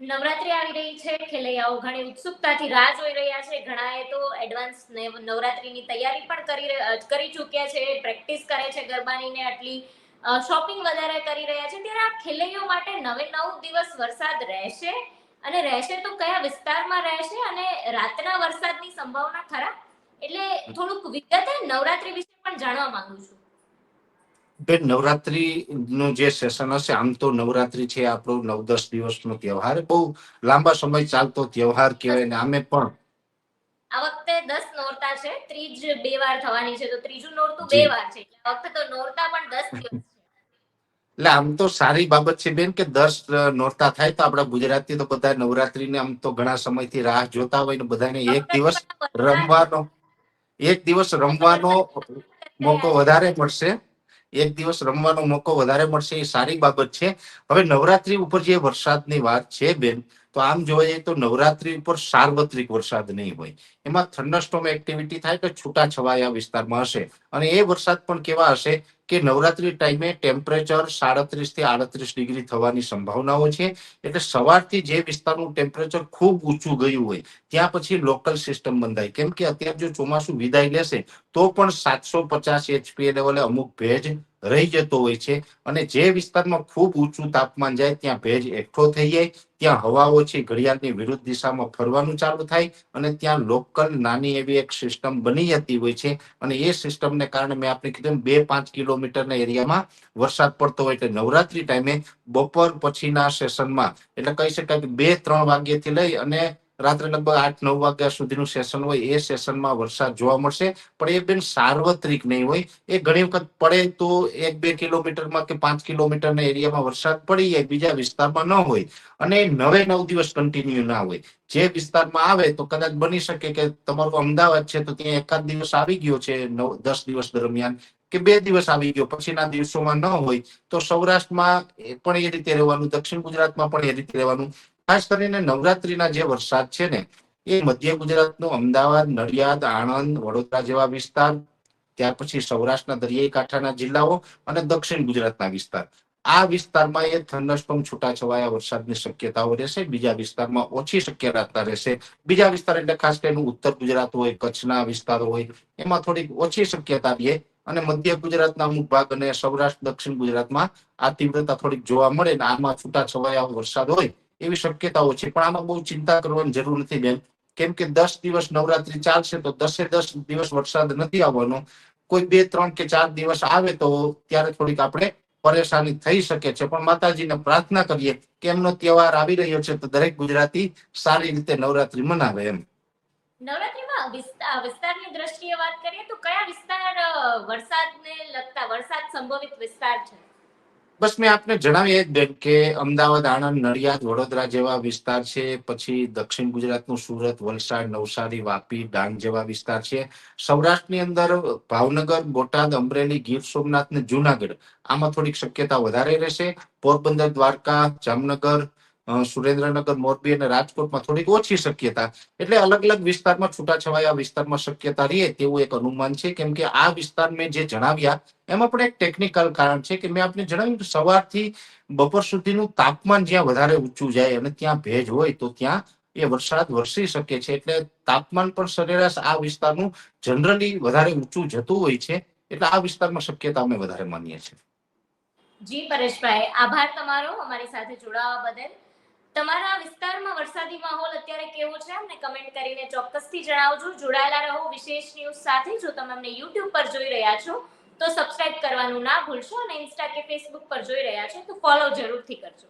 નવરાત્રી આવી રહી છે, ખેલૈયાઓ ઘણી ઉત્સુકતાથી રાહ જોઈ રહ્યા છે. ઘણાએ તો એડવાન્સ નવરાત્રીની તૈયારી પણ કરી કરી ચૂક્યા છે પ્રેક્ટિસ કરે છે ગરબાની ને આટલી શોપિંગ વધારે કરી રહ્યા છે. ત્યારે આ ખેલૈયાઓ માટે નવે નવ દિવસ વરસાદ રહેશે? અને રહેશે તો કયા વિસ્તારમાં રહેશે? અને રાતના વરસાદની સંભાવના ખરા? એટલે થોડુંક વિગતે નવરાત્રી વિશે પણ જાણવા માંગુ છું. બેન નવરાત્રી નું જે સેશન હશે આમ તો નવરાત્રી છે આપણો નવ દસ દિવસનો તહેવાર. બહુ લાંબા સમય ચાલતો તહેવાર કહેવાય ને આમે પણ. આ વખતે દસ નોરતા છે ત્રીજ બે વાર થવાની છે. તો ત્રીજું નોરતું બે વાર છે. એટલે આ વખતે તો નોરતા પણ દસ દિવસ એટલે આમ તો સારી બાબત છે બેન કે દસ નોરતા થાય તો આપણા ગુજરાતી તો બધા નવરાત્રીને આમ તો ઘણા સમયથી રાહ જોતા હોય ને બધાને એક દિવસ રમવાનો એક દિવસ રમવાનો મોકો વધારે મળશે. એક દિવસ રમવાનો મોકો વધારે મળશે એ સારી બાબત છે. હવે નવરાત્રી ઉપર જે વરસાદની વાત છે બેન, તો આમ જોવા જઈએ તો નવરાત્રી ઉપર સાર્વત્રિક વરસાદ નહીં હોય. એમાં થંડરસ્ટોમ એક્ટિવિટી થાય કે છૂટા છવાયા વિસ્તારમાં હશે. અને એ વરસાદ પણ કેવા હશે કે નવરાત્રી ટાઈમે ટેમ્પરેચર સાડત્રીસથી આડત્રીસ ડિગ્રી થવાની સંભાવનાઓ છે. એટલે સવારથી જે વિસ્તારનું ટેમ્પરેચર ખૂબ ઊંચું ગયું હોય, ત્યાં પછી લોકલ સિસ્ટમ બંધાય. કેમ કે અત્યારે જો ચોમાસું વિદાય લેશે, તો પણ સાતસો પચાસ એચપીએ લેવલે અમુક ભેજ રહી જતો હોય છે. અને જે વિસ્તારમાં ખૂબ ઊંચું તાપમાન જાય, ત્યાં ભેજ એકઠો થઈ જાય. ત્યાં હવા ઓછી ઘડિયાળની વિરુદ્ધ દિશામાં ફરવાનું ચાલુ થાય અને ત્યાં લોકલ નાની એવી એક સિસ્ટમ બની જતી હોય છે. અને એ સિસ્ટમને કારણે મેં આપણે કીધું બે પાંચ કિલોમીટરના એરિયામાં વરસાદ પડતો હોય એટલે નવરાત્રી ટાઈમે બપોર પછીના સેશનમાં એટલે કહી શકાય કે બે ત્રણ વાગ્યાથી લઈ અને રાત્રે લગભગ આઠ, નવ વાગ્યા સુધીનું સેશન હોય, એ સેશનમાં વરસાદ જોવા મળશે. પણ એ બેન સાર્વત્રિક નહીં હોય. એ ઘણી વખત પડે તો એક, બે કિલોમીટરમાં કે પાંચ કિલોમીટરના એરિયામાં વરસાદ પડી જાય, બીજા વિસ્તારમાં ન હોય. અને નવે, નવ દિવસ કન્ટિન્યુ ના હોય. જે વિસ્તારમાં આવે તો કદાચ બની શકે કે તમારું અમદાવાદ છે તો ત્યાં એકાદ દિવસ આવી ગયો છે, નવ, દસ દિવસ દરમિયાન, કે બે દિવસ આવી ગયો, પછીના દિવસોમાં ન હોય, તો સૌરાષ્ટ્રમાં પણ એ રીતે રહેવાનું, દક્ષિણ ગુજરાતમાં પણ એ રીતે રહેવાનું. ખાસ કરીને નવરાત્રીના જે વરસાદ છે ને, એ મધ્ય ગુજરાતનું અમદાવાદ, નડિયાદ, આણંદ, વડોદરા જેવા વિસ્તાર, ત્યાર પછી સૌરાષ્ટ્રના દરિયાઈ કાંઠાના જિલ્લાઓ અને દક્ષિણ ગુજરાતના વિસ્તાર. આ વિસ્તારમાં એ થંડરસ્ટોમ છૂટાછવાયા વરસાદની શક્યતાઓ રહેશે, બીજા વિસ્તારમાં ઓછી શક્યતા રહેશે. બીજા વિસ્તાર એટલે ખાસ કરીને ઉત્તર ગુજરાત હોય, કચ્છના વિસ્તારો હોય, એમાં થોડીક ઓછી શક્યતા રહે અને મધ્ય ગુજરાતના અમુક ભાગ અને સૌરાષ્ટ્ર, દક્ષિણ ગુજરાતમાં આ તીવ્રતા થોડીક જોવા મળે ને આમાં છૂટાછવાયા વરસાદ હોય એવી શક્યતાઓ છે. પણ આમાં બહુ ચિંતા કરવાની જરૂર નથી બેન. કેમ કે દસ દિવસ નવરાત્રી ચાલશે તો દસે દસ દિવસ વરસાદ નથી આવવાનો. કોઈ બે, ત્રણ કે ચાર દિવસ આવે તો ત્યારે થોડીક આપણે પરેશાની થઈ શકે છે. પણ માતાજીને પ્રાર્થના કરીએ કે એમનો તહેવાર આવી રહ્યો છે તો દરેક ગુજરાતી સારી રીતે નવરાત્રી મનાવે એમ. નવરાત્રીમાં વિસ્તારની દ્રષ્ટિએ વાત કરીએ તો કયા વિસ્તાર વરસાદને લગતા, વરસાદ સંભવિત વિસ્તાર છે? બસ મેં આપને જણાવીએ જ બેન કે અમદાવાદ, આણંદ, નડિયાદ, વડોદરા જેવા વિસ્તાર છે, પછી દક્ષિણ ગુજરાતનું સુરત, વલસાડ, નવસારી, વાપી, ડાંગ જેવા વિસ્તાર છે. સૌરાષ્ટ્રની અંદર ભાવનગર, બોટાદ, અમરેલી, ગીર સોમનાથ ને જુનાગઢ આમાં થોડીક શક્યતા વધારે રહેશે. પોરબંદર, દ્વારકા, જામનગર સુરેન્દ્રનગર, મોરબી અને રાજકોટમાં થોડીક ઓછી શક્યતા. એટલે અલગ અલગ વિસ્તારમાં છૂટાછવાયા વિસ્તારમાં શક્યતા રહે તેવું એક અનુમાન છે. કેમ કે આ વિસ્તાર મેં જે જણાવ્યા, એમાં પણ એક ટેકનિકલ કારણ છે કે મેં આપને જણાવ્યું કે સવારથી બપોર સુધીનું તાપમાન જ્યાં વધારે ઊંચું જાય અને ત્યાં ભેજ હોય તો ત્યાં એ વરસાદ વરસી શકે છે. એટલે તાપમાન પણ સરેરાશ આ વિસ્તારનું જનરલી વધારે ઊંચું જતું હોય છે. એટલે આ વિસ્તારમાં શક્યતા અમે વધારે માનીએ છીએ. જી પરેશભાઈ, આભાર તમારો અમારી સાથે જોડાવા બદલ. તમારા વિસ્તારમાં વરસાદી માહોલ અત્યારે કેવો છે? અમને કમેન્ટ કરીને ચોક્કસથી જણાવજો. જોડાયેલા રહો વિશેષ ન્યૂઝ સાથે. જો તમે અમને યુટ્યુબ પર જોઈ રહ્યા છો, તો સબસ્ક્રાઇબ કરવાનું ના ભૂલશો અને ઇન્સ્ટા કે ફેસબુક પર જોઈ રહ્યા છો, તો ફોલો જરૂરથી કરજો.